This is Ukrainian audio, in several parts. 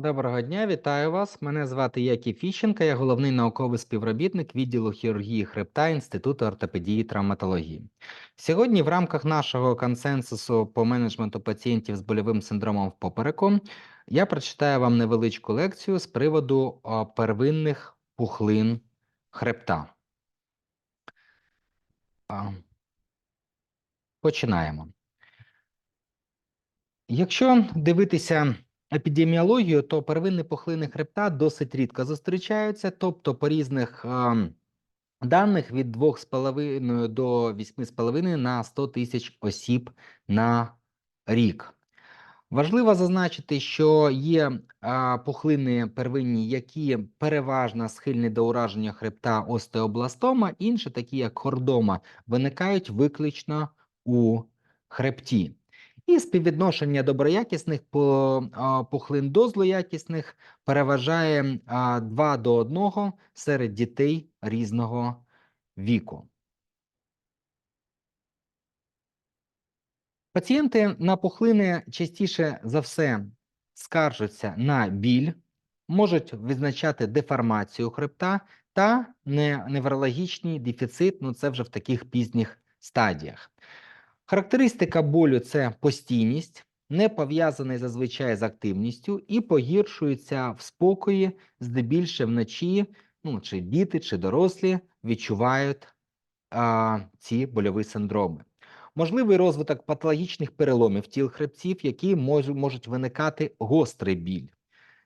Доброго дня, вітаю вас. Мене звати Яків Фіщенка, я головний науковий співробітник відділу хірургії хребта Інституту ортопедії і травматології. Сьогодні, в рамках нашого консенсусу по менеджменту пацієнтів з больовим синдромом в попереку, я прочитаю вам невеличку лекцію з приводу первинних пухлин хребта. Починаємо. Якщо дивитися епідеміологію, то первинні пухлини хребта досить рідко зустрічаються, тобто по різних е, даних від 2,5 до 8,5 на 100 тисяч осіб на рік. Важливо зазначити, що є а, пухлини первинні, які переважно схильні до ураження хребта остеобластома, інші, такі як хордома, виникають виключно у хребті. І співвідношення доброякісних пухлин до злоякісних переважає 2 до 1 серед дітей різного віку. Пацієнти на пухлини частіше за все скаржаться на біль, можуть відзначати деформацію хребта та неврологічний дефіцит, ну це вже в таких пізніх стадіях. Характеристика болю це постійність, не пов'язаний зазвичай з активністю і погіршується в спокої, здебільше вночі, ну чи діти, чи дорослі відчувають а, ці больові синдроми. Можливий розвиток патологічних переломів тіл хребців, які мож- можуть виникати гострий біль.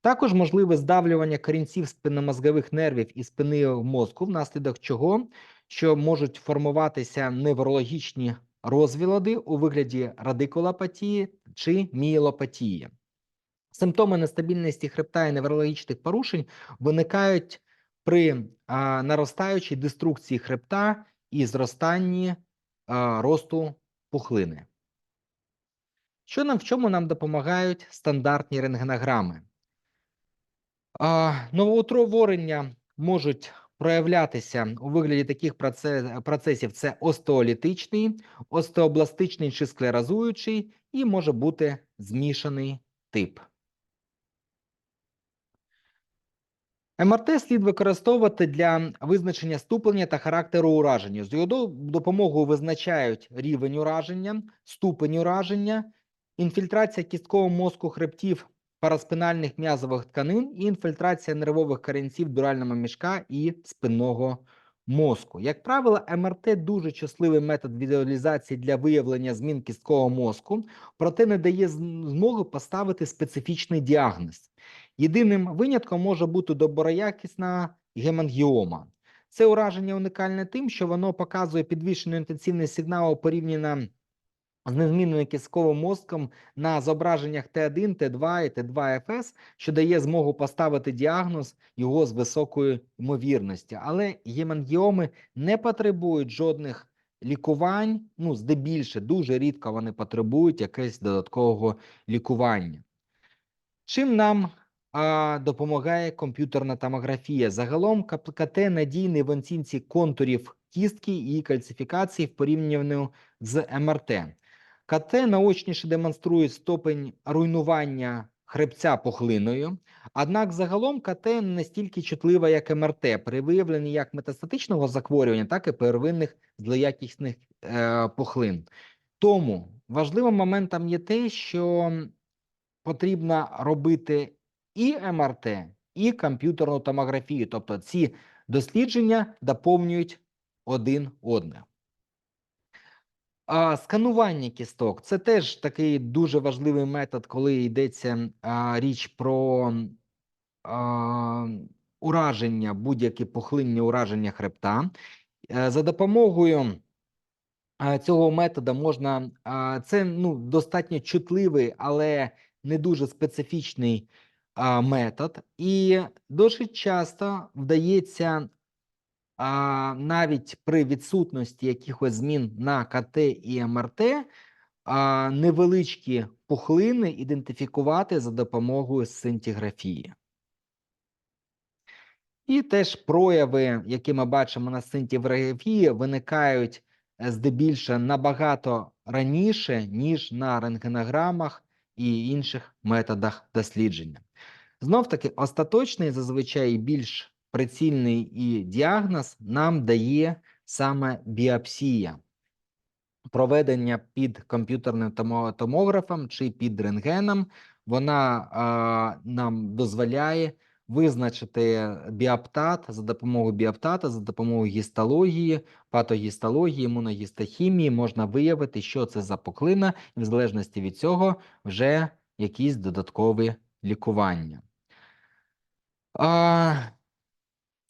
Також можливе здавлювання корінців спинномозгових нервів і спини мозку, внаслідок чого що можуть формуватися неврологічні розвілади у вигляді радикулопатії чи мієлопатії. Симптоми нестабільності хребта і неврологічних порушень виникають при а, наростаючій деструкції хребта і зростанні а, росту пухлини. Що нам в чому нам допомагають стандартні рентгенограми? А, Новоутворення можуть проявлятися у вигляді таких процесів: це остеолітичний, остеобластичний чи склерозуючий, і може бути змішаний тип. МРТ слід використовувати для визначення ступеня та характеру ураження. З його допомогою визначають рівень ураження, ступень ураження, інфільтрація кісткового мозку хребтів параспинальних м'язових тканин і інфільтрація нервових корінців дурального мішка і спинного мозку. Як правило, МРТ дуже щасливий метод візуалізації для виявлення змін кісткового мозку, проте не дає змоги поставити специфічний діагноз. Єдиним винятком може бути доброякісна гемангіома. Це ураження унікальне тим, що воно показує підвищену інтенсивність сигналу порівняно з незмінним кістковим мозком на зображеннях Т1, Т2 і Т2ФС, що дає змогу поставити діагноз його з високою ймовірністю. Але гемангіоми не потребують жодних лікувань, ну, здебільше, дуже рідко вони потребують якогось додаткового лікування. Чим нам а, допомагає комп'ютерна томографія? Загалом КП- КТ надійний в оцінці контурів кістки і кальцифікації в порівнянні з МРТ. КТ наочніше демонструє ступень руйнування хребця пухлиною, однак загалом КТ не настільки чутлива, як МРТ, при виявленні як метастатичного захворювання, так і первинних злоякісних е, пухлин. Тому важливим моментом є те, що потрібно робити і МРТ, і комп'ютерну томографію. Тобто ці дослідження доповнюють один одне. А, сканування кісток це теж такий дуже важливий метод, коли йдеться а, річ про а, ураження, будь-які пухлинні ураження хребта. Е, За допомогою цього методу можна це ну, достатньо чутливий, але не дуже специфічний метод, і досить часто вдається а, навіть при відсутності якихось змін на КТ і МРТ а, невеличкі пухлини ідентифікувати за допомогою синтіграфії. І теж прояви, які ми бачимо на синтіграфії, виникають е, здебільше набагато раніше, ніж на рентгенограмах і інших методах дослідження. Знов таки, остаточний, зазвичай більш прицільний і діагноз нам дає саме біопсія. Проведення під комп'ютерним томографом чи під рентгеном, вона а, нам дозволяє визначити біоптат за допомогою біоптата, за допомогою гістології, патогістології, імуногістохімії можна виявити, що це за пухлина, і в залежності від цього вже якісь додаткові лікування. А,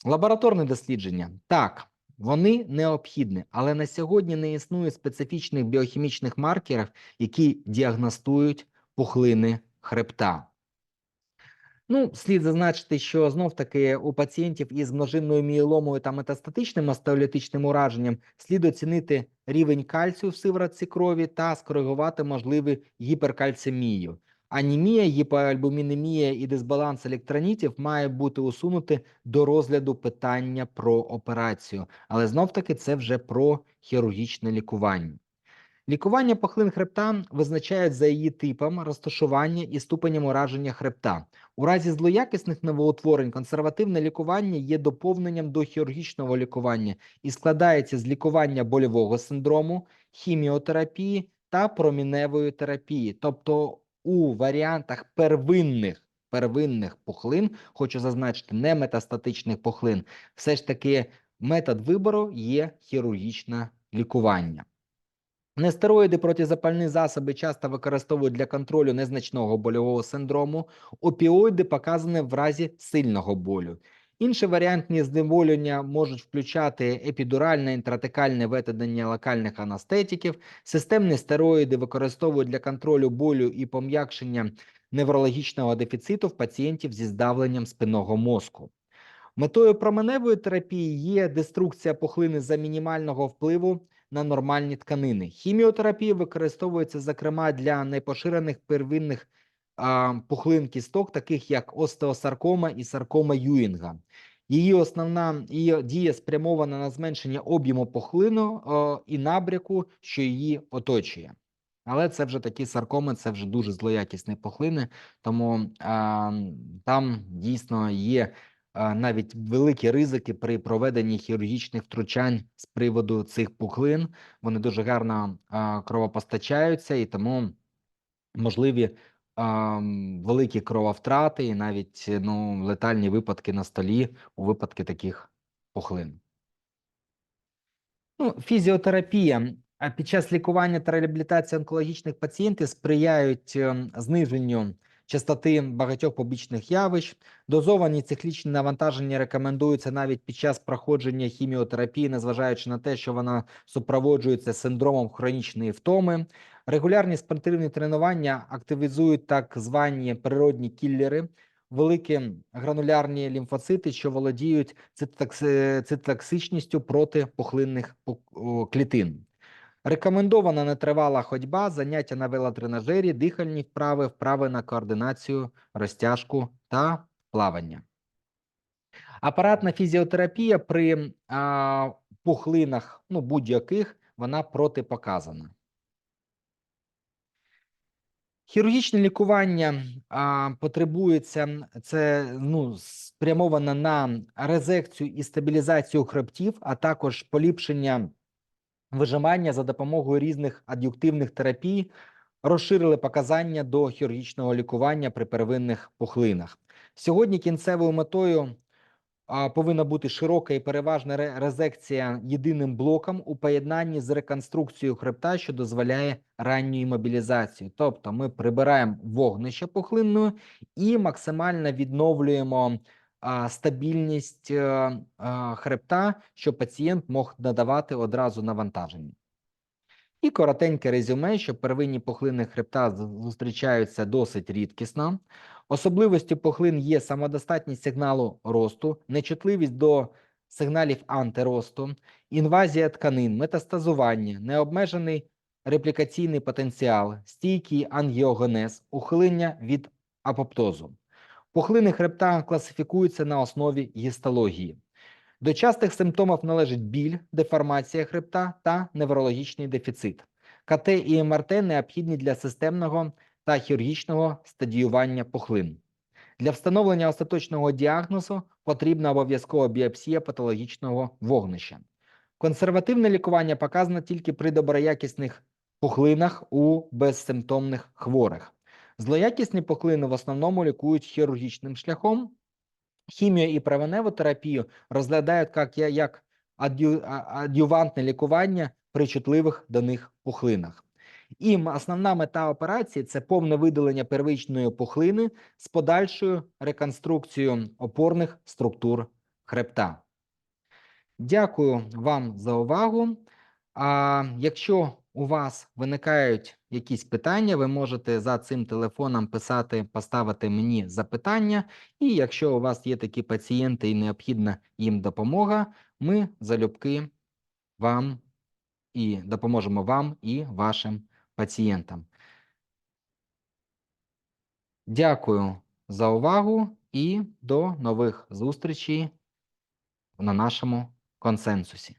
лабораторне дослідження. Так, вони необхідні, але на сьогодні не існує специфічних біохімічних маркерів, які діагностують пухлини хребта. Ну, слід зазначити, що знов таки у пацієнтів із множинною мієломою та метастатичним остеолітичним ураженням слід оцінити рівень кальцію в сиворотці крові та скоригувати можливу гіперкальцемію. Анемія, гіпоальбумінемія і дисбаланс електронітів має бути усунути до розгляду питання про операцію, але знов таки це вже про хірургічне лікування. Лікування пухлин хребта визначають за її типом, розташування і ступенем ураження хребта. У разі злоякісних новоутворень консервативне лікування є доповненням до хірургічного лікування і складається з лікування больового синдрому, хіміотерапії та проміневої терапії. Тобто у варіантах первинних первинних пухлин, хочу зазначити, не метастатичних пухлин, все ж таки метод вибору є хірургічне лікування. Нестероїди протизапальні засоби часто використовують для контролю незначного больового синдрому. Опіоїди показані в разі сильного болю. Інші варіантні зневолення можуть включати епідуральне інтратекальне виведення локальних анестетиків. Системні стероїди використовують для контролю болю і пом'якшення неврологічного дефіциту в пацієнтів зі здавленням спинного мозку. Метою променевої терапії є деструкція пухлини за мінімального впливу на нормальні тканини. Хіміотерапія використовується, зокрема, для непоширених первинних пухлин кісток, таких як остеосаркома і саркома Юінга. Її основна її дія спрямована на зменшення об'єму пухлину о, і набряку, що її оточує. Але це вже такі саркоми, це вже дуже злоякісні пухлини, тому а, там дійсно є а, навіть великі ризики при проведенні хірургічних втручань з приводу цих пухлин. Вони дуже гарно а, кровопостачаються і тому можливі великі крововтрати і навіть ну, летальні випадки на столі у випадки таких пухлин. Ну, фізіотерапія під час лікування та реабілітації онкологічних пацієнтів сприяють ем, зниженню частоти багатьох побічних явищ. Дозовані циклічні навантаження рекомендуються навіть під час проходження хіміотерапії, незважаючи на те, що вона супроводжується синдромом хронічної втоми. Регулярні спортивні тренування активізують так звані природні кіллери, великі гранулярні лімфоцити, що володіють цитокси- цитоксичністю проти пухлинних клітин. Рекомендована нетривала ходьба, заняття на велотренажері, дихальні вправи, вправи на координацію, розтяжку та плавання. Апаратна фізіотерапія при а, пухлинах, ну будь-яких, вона протипоказана. Хірургічне лікування а, потребується, це ну, спрямовано на резекцію і стабілізацію хребтів, а також поліпшення вижимання за допомогою різних ад'юктивних терапій, розширили показання до хірургічного лікування при первинних пухлинах. Сьогодні кінцевою метою повинна бути широка і переважна резекція єдиним блоком у поєднанні з реконструкцією хребта, що дозволяє ранню мобілізацію. Тобто ми прибираємо вогнище пухлинної і максимально відновлюємо стабільність е, хребта, щоб пацієнт мог надавати одразу навантаження. І коротеньке резюме, що первинні пухлини хребта зустрічаються досить рідкісно. Особливістю пухлин є самодостатність сигналу росту, нечутливість до сигналів антиросту, інвазія тканин, метастазування, необмежений реплікаційний потенціал, стійкий ангіогенез, ухилення від апоптозу. Пухлини хребта класифікуються на основі гістології. До частих симптомів належить біль, деформація хребта та неврологічний дефіцит. КТ і МРТ необхідні для системного та хірургічного стадіювання пухлин. Для встановлення остаточного діагнозу потрібна обов'язкова біопсія патологічного вогнища. Консервативне лікування показано тільки при доброякісних пухлинах у безсимптомних хворих. Злоякісні пухлини в основному лікують хірургічним шляхом. Хімію і променеву терапію розглядають як, як адювантне лікування при чутливих до них пухлинах. І основна мета операції це повне видалення первичної пухлини з подальшою реконструкцією опорних структур хребта. Дякую вам за увагу. А якщо у вас виникають якісь питання, ви можете за цим телефоном писати, поставити мені запитання. І якщо у вас є такі пацієнти і необхідна їм допомога, ми залюбки вам і допоможемо вам і вашим пацієнтам. Дякую за увагу і до нових зустрічей на нашому консенсусі.